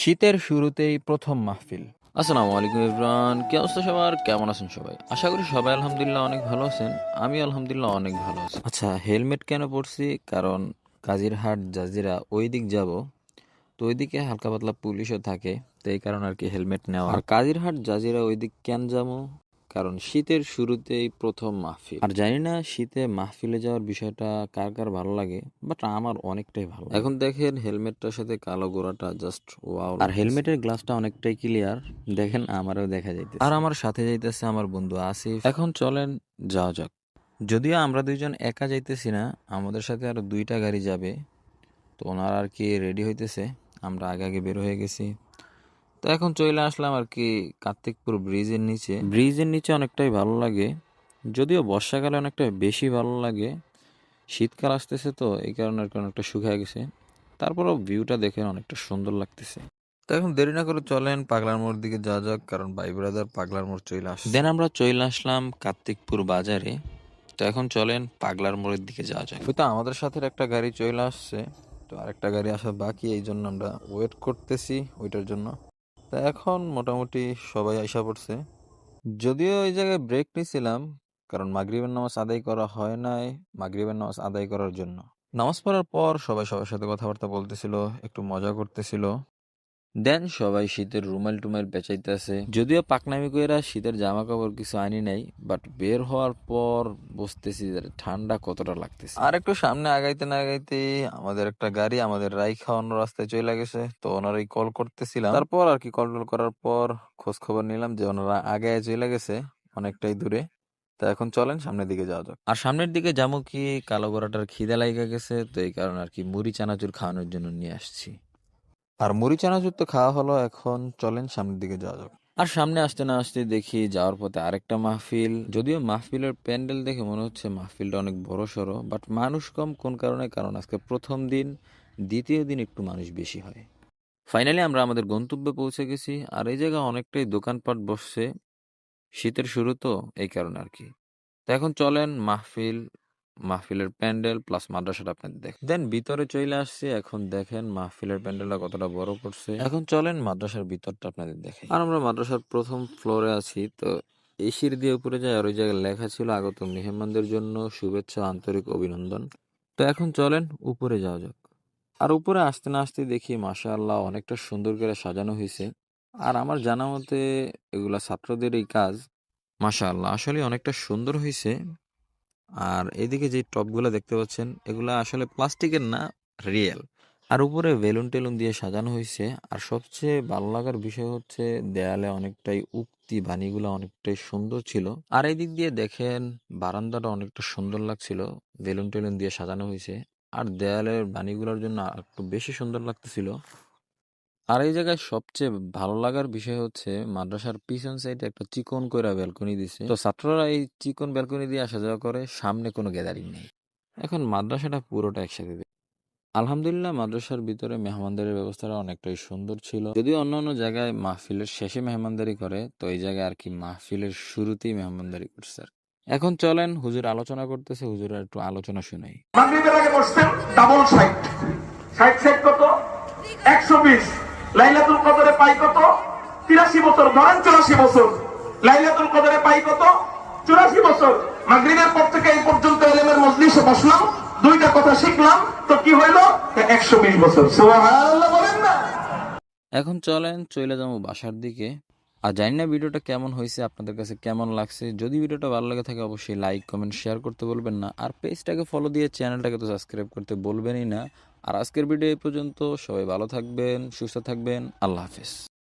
শীতের শুরুতেই প্রথম মাহফিল। আসসালামু আলাইকুম ইমরান কি অবস্থা সবার? কেমন আছেন সবাই? আশা করি সবাই আলহামদুলিল্লাহ অনেক ভালো আছেন। আমি আলহামদুলিল্লাহ অনেক ভালো আছি। আচ্ছা হেলমেট কেন পরছি? কারণ কাজিরহাট জাজিরা ওই দিক যাব তো ওই দিকে হালকা পাতলা পুলিশও থাকে তো এই কারণে আর কি হেলমেট নেওয়া। আর কাজিরহাট জাজিরা ওই দিক কেন যাব? কারণ শীতের শুরুতেই প্রথম মাহফিল। আর জানি না শীতে মাহফিলে যাওয়ার বিষয়টা কার কার ভালো লাগে বাট আমার অনেকটাই ভালো এখন দেখেন হেলমেটটার সাথে কালো গোড়াটা জাস্ট ওয়াও আর হেলমেটের গ্লাসটা অনেকটাই ক্লিয়ার দেখেন আমারও দেখা যাইতেছে। আর আমার সাথে যাইতেছে আমার বন্ধু আসিফ। এখন চলেন যাওয়া যাক। যদিও আমরা দুইজন একা যাইতেছি না আমাদের সাথে আরও দুইটা গাড়ি যাবে তো ওনারা আর কি রেডি হইতেছে আমরা আগে আগে বের হয়ে গেছি। তো এখন চলে আসলাম আর কি কার্তিকপুর ব্রিজের নিচে। ব্রিজের নিচে অনেকটাই ভালো লাগে যদিও বর্ষাকালে অনেকটা বেশি ভালো লাগে। শীতকাল আসতেছে তো এই কারণে আর কি অনেকটা শুকিয়ে গেছে। তারপরও ভিউটা দেখে অনেকটা সুন্দর লাগতেছে। তো এখন দেরি না করে চলেন পাগলার মোড় দিকে যাওয়া যাক কারণ ভাই ব্রাদার পাগলার মোড় চলে আসে দেন আমরা চলে আসলাম কার্তিকপুর বাজারে। তো এখন চলেন পাগলার মোড়ের দিকে যাওয়া যাক। তো আমাদের সাথে একটা গাড়ি চলে আসছে তো আরেকটা গাড়ি আসা বাকি এই জন্য আমরা ওয়েট করতেছি ওইটার জন্য। তা এখন মোটামুটি সবাই আইসা পড়ছে। যদিও ওই জায়গায় ব্রেক নিয়েছিলাম কারণ মাগরিবের নামাজ আদায় করা হয় নাই মাগরিবের নামাজ আদায় করার জন্য। নামাজ পড়ার পর সবাই সবার সাথে কথাবার্তা বলতেছিল, একটু মজা করতেছিল। দেন সবাই শীতের রুমাল টুমাল বেচাইতেছে। যদিও পাকনামি কইরা শীতের জামা কাপড় কিছু আনি নাই বাট বের হওয়ার পর বুঝতেছি যে ঠান্ডা কতটা লাগতেছে। আর একটু সামনে আগাইতে না আগাইতে আমাদের একটা গাড়ি আমাদের রাই খাওয়ানোর রাস্তায় চলে গেছে তো ওনারাই কল করতেছিলাম। তারপর আর কি কল টল করার পর খোঁজ খবর নিলাম যে ওনারা আগে চলে গেছে অনেকটাই দূরে। তা এখন চলেন সামনের দিকে যাওয়া যাক। আর সামনের দিকে যাব কি? কালো গোড়াটার খিদে লাগা গেছে তো এই কারণে আর কি মুড়ি চানাচুর খাওয়ানোর জন্য নিয়ে আসছি। আর মুড়ি চানাচুর তো খাওয়া হলো, এখন চলেন সামনের দিকে যাওয়া যাক। আর সামনে আসতে না আসতে দেখি যাওয়ার পথে আরেকটা মাহফিল। যদিও মাহফিলের প্যান্ডেল দেখে মনে হচ্ছে মাহফিলটা অনেক বড় সড়ো, বাট মানুষ কম কোন কারণে? কারণ আজকে প্রথম দিন, দ্বিতীয় দিন একটু মানুষ বেশি হয়। ফাইনালি আমরা আমাদের গন্তব্যে পৌঁছে গেছি, আর এই জায়গায় অনেকটাই দোকানপাট বসছে, শীতের শুরু তো এই কারণে আর কি। তো এখন চলেন মাহফিল মাহফিলের প্যান্ডেল প্লাস মাদ্রাসাটা আপনাদের দেখ দেন ভিতরে চলে আসছে এখন দেখেন মাহফিলের প্যান্ডেলটা কতটা বড় করছে। এখন চলেন মাদ্রাসার ভিতরটা আপনাদের দেখে আর আমরা মাদ্রাসার প্রথম ফ্লোরে আছি তো এই সিঁড়ি দিয়ে উপরে যায় আর ওই জায়গায় লেখা ছিল আগত মেহমানদের জন্য শুভেচ্ছা আন্তরিক অভিনন্দন। তো এখন চলেন উপরে যাওয়া যাক। আর উপরে আসতে না আসতে দেখি মাশা আল্লাহ অনেকটা সুন্দর করে সাজানো হয়েছে আর আমার জানা মতে এগুলা ছাত্রদেরই কাজ মাশা আল্লাহ আসলে অনেকটা সুন্দর হয়েছে আর এদিকে যে টপগুলো দেখতে পাচ্ছেন, এগুলা আসলে প্লাস্টিকের না রিয়েল আর উপরে বেলুন টেলুন দিয়ে সাজানো হয়েছে আর সবচেয়ে ভালো লাগার বিষয় হচ্ছে, দেয়ালে অনেকটাই উক্তি, বাণীগুলো অনেকটাই সুন্দর ছিল। আর এই দিক দিয়ে দেখেন, বারান্দাটা অনেকটা সুন্দর লাগছিল, বেলুন টেলুন দিয়ে সাজানো হয়েছে আর দেয়ালের বাণীগুলোর জন্য একটু বেশি সুন্দর লাগতেছিল। আর এই জায়গায় সবচেয়ে ভালো লাগার বিষয় হচ্ছে মাদ্রাসার পিছন সাইডে একটা চিকন কইরা ব্যালকনি দিছে। তো ছাত্ররা এই চিকন ব্যালকনি দিয়ে আসা যাওয়া করে, সামনে কোনো গ্যাদারিং নেই। এখন মাদ্রাসাটা পুরোটা একসাথে আলহামদুলিল্লাহ, মাদ্রাসার ভিতরে মেহমানদারির ব্যবস্থাটা অনেকটাই সুন্দর ছিল। যদিও অন্যান্য জায়গায় মাহফিলের শেষে মেহমানদারি করে, তো এই জায়গায় আর কি মাহফিলের শুরুতেই মেহমানদারি করছে আর এখন চলেন, হুজুর আলোচনা করতেছে, হুজুরের একটু আলোচনা শুনাই। ডাবল সাইট সাইট সাইট কত? একশো বিশ। লাইলাতুল কদরে পাই কত? তিরাশি বছর ধরেন চুরাশি বছর। লাইলাতুল কদরে পাই কত? চুরাশি বছর। মাগরিবের পর থেকে এই পর্যন্ত এলেমের মজলিসে বসলাম, দুইটা কথা শিখলাম। তো কি হইল? একশো বিশ বছর। বলেন না। এখন চলেন, চলে যাব বাসার দিকে। আর জানি না ভিডিওটা কেমন হয়েছে, আপনাদের কাছে কেমন লাগছে। যদি ভিডিওটা ভালো লাগে থাকে অবশ্যই লাইক কমেন্ট শেয়ার করতে বলবেন না। আর পেজটাকে ফলো দিয়ে চ্যানেলটাকে তো সাবস্ক্রাইব করতে বলবেনই না। আর আজকের ভিডিও এই পর্যন্ত, সবাই ভালো থাকবেন, সুস্থ থাকবেন, আল্লাহ হাফেজ।